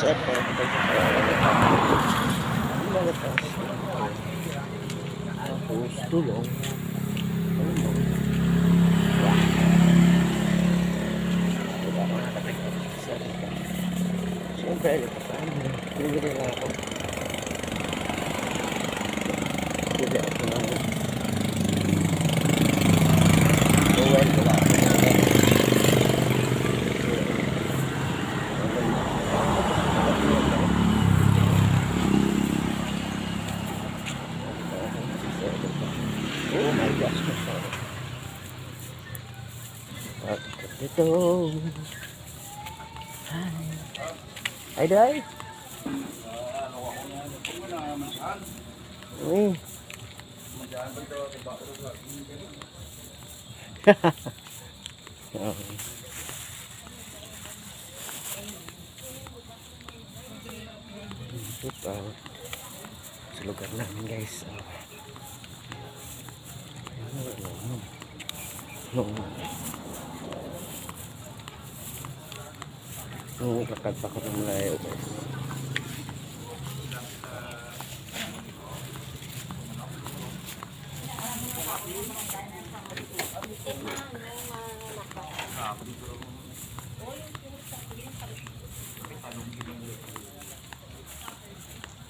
set ko. Mga taas. Tapos tulong. Ano mo? Wah. Wala ko nakakita. Set ko. Siyempre, kasama. Bibili lang ako. Bibili ako ng Well, wala ako. Oh my gosh. At ito. Hi. Hi, Day. Uy. Okay. Ito pa. Sa lugar namin guys. Oh. No. Nung lakad pa ko ng malayo guys.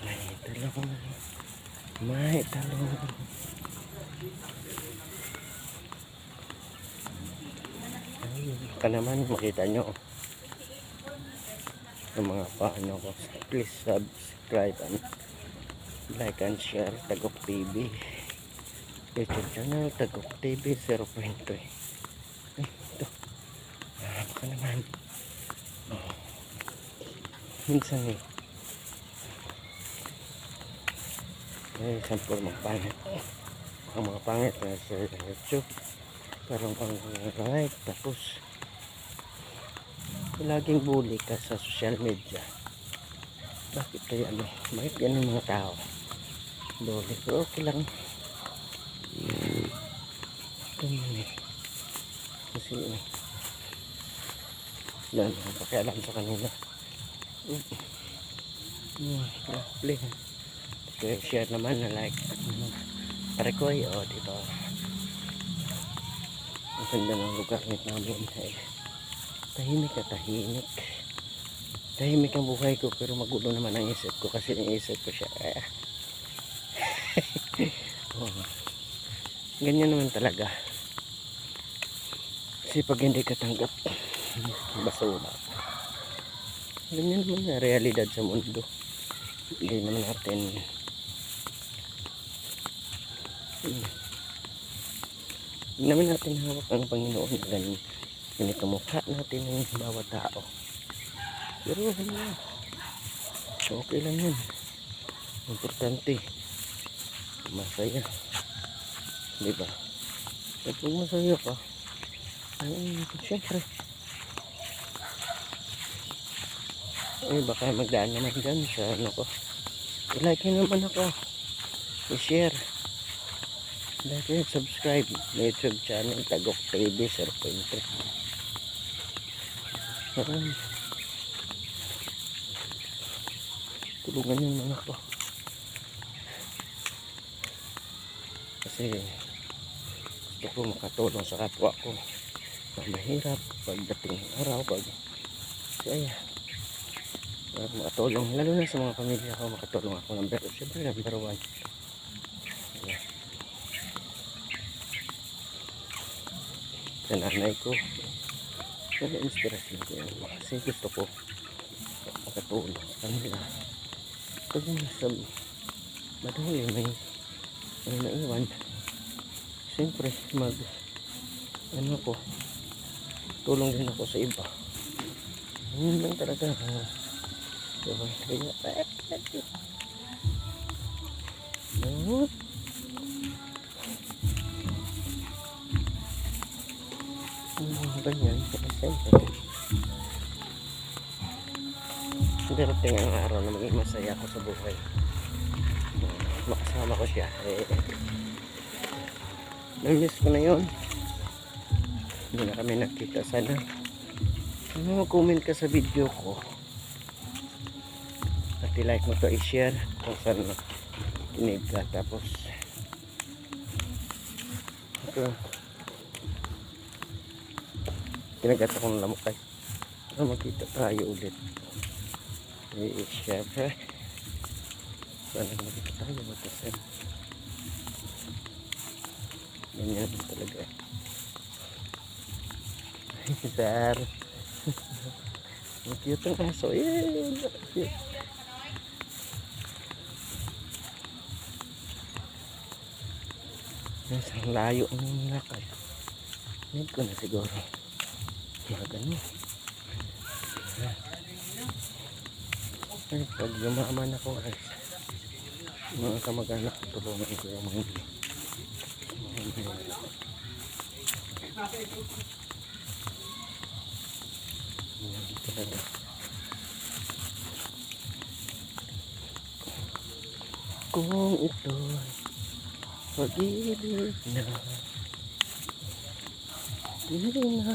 May talong. May talong. Ayun, ka naman makita nyo yung mga paano ko. Please subscribe and like and share Tagok TV YouTube channel Tagok TV 0.3 ay ito. Ah, ka naman. Oh. minsan eh. Ay sampur mga pangit. Ang mga pangit na sa YouTube. Parang pang right tapos laging bully ka sa social media. Bakit kaya ano bakit ganun mga tao? Bully. Pero okay lang. Hmm. ganun eh. Kasi eh. Wala naman pakialam sa kanila. Hmm. Hmm, play okay, share naman na like. Pare ko eh oh dito ang ganda ng lugar nito namin eh tahimik ka tahimik. Tahimik ang buhay ko pero magulo naman ang isip ko kasi iniisip ko siya oh. ganyan naman talaga. Kasi pag hindi ka tanggap basura. Ganyan naman na realidad sa mundo. Hindi naman natin hmm. hindi naman natin hawak ang Panginoon na ganyan ganito mukha natin ng bawat tao. Pero ano okay lang yun. Importante. Masaya. Di ba? At kung masaya ka ay syempre ay baka magdaan naman dyan sa ano ko. I-like naman ako. I-share. Like and subscribe. Na youtube channel Tagok TV 0.3 Ayan. tulungan yung mga ko. Kasi gusto ko makatulong sa kapwa ko. Na mahirap pagdating ng araw pag kaya uh, makatulong lalo na sa mga pamilya ko makatulong ako number siyempre number one. Ayan. sa nanay ko kaya inspirasyon ko yan kasi gusto ko makatulong sa kanila. Pag nasa madali may may naiwan. Siyempre mag ano ko tulong din ako sa iba. Yun lang talaga diba? Kaya eh, eh, eh. Ganyan. Darating ang araw na maging masaya ako sa buhay. Makasama ko siya. Eh namiss ko na yun. Hindi na kami nakita sana. Ano mag-comment ka sa video ko. I-like mo to i-share kung saan kinig ka. Tapos ito kinagat akong lamukay para makita tayo ulit. I-share sana makita tayo matasan ganyan din talaga sir. Ang cute ang aso. Yay! Cute. Isang layo ang lakay. Need ko na siguro. Mga ganun. Ay, pag yumaman ako guys, mga kamag-anak, tulungan ko yung mga. Kung ito'y pag-ibig na Hindi na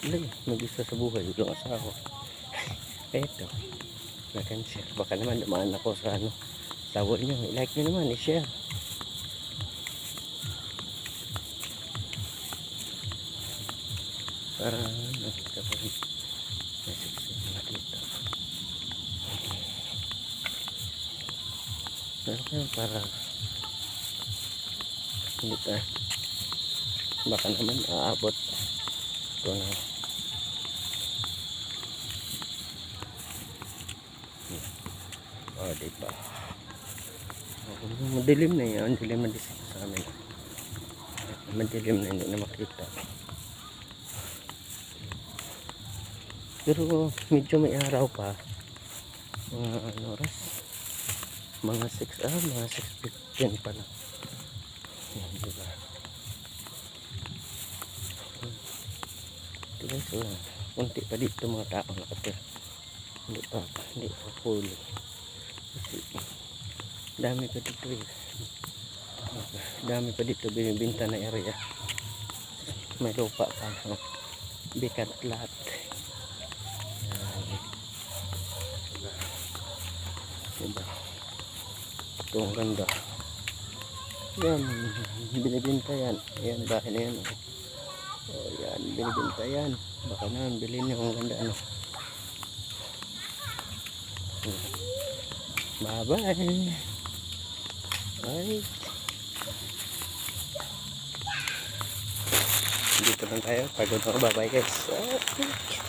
Alay, mag-isa sa buhay, walang asawa. Eto. Na-cancel, baka naman naman ako sa ano Sawa nyo, i-like nyo naman, i-share. Para nakita ko rin Message ko nakita. Pero kaya para hindi ka baka naman aabot ko na. O oh, diba madilim na yun. Madilim na sa amin. Madilim na hindi na makita. Pero medyo may araw pa. Mga ano oras? Mga 6 ah mga 6.15 pa na yan diba guys wala kunti pa dito mga tao nakatira. Hindi pa hindi pa full. Kasi dami pa dito eh. Dami pa dito binibinta na area. May lupa pa no? bikat lahat. Diba? Ito ang ganda. Yan binibinta yan. Yan bahay na yan. oh. Oh yan binibinta yan. Baka naman bilhin nyo ang ganda ano. Bye bye. Bye dito lang tayo. Pagod ako. Bye bye guys. Ah,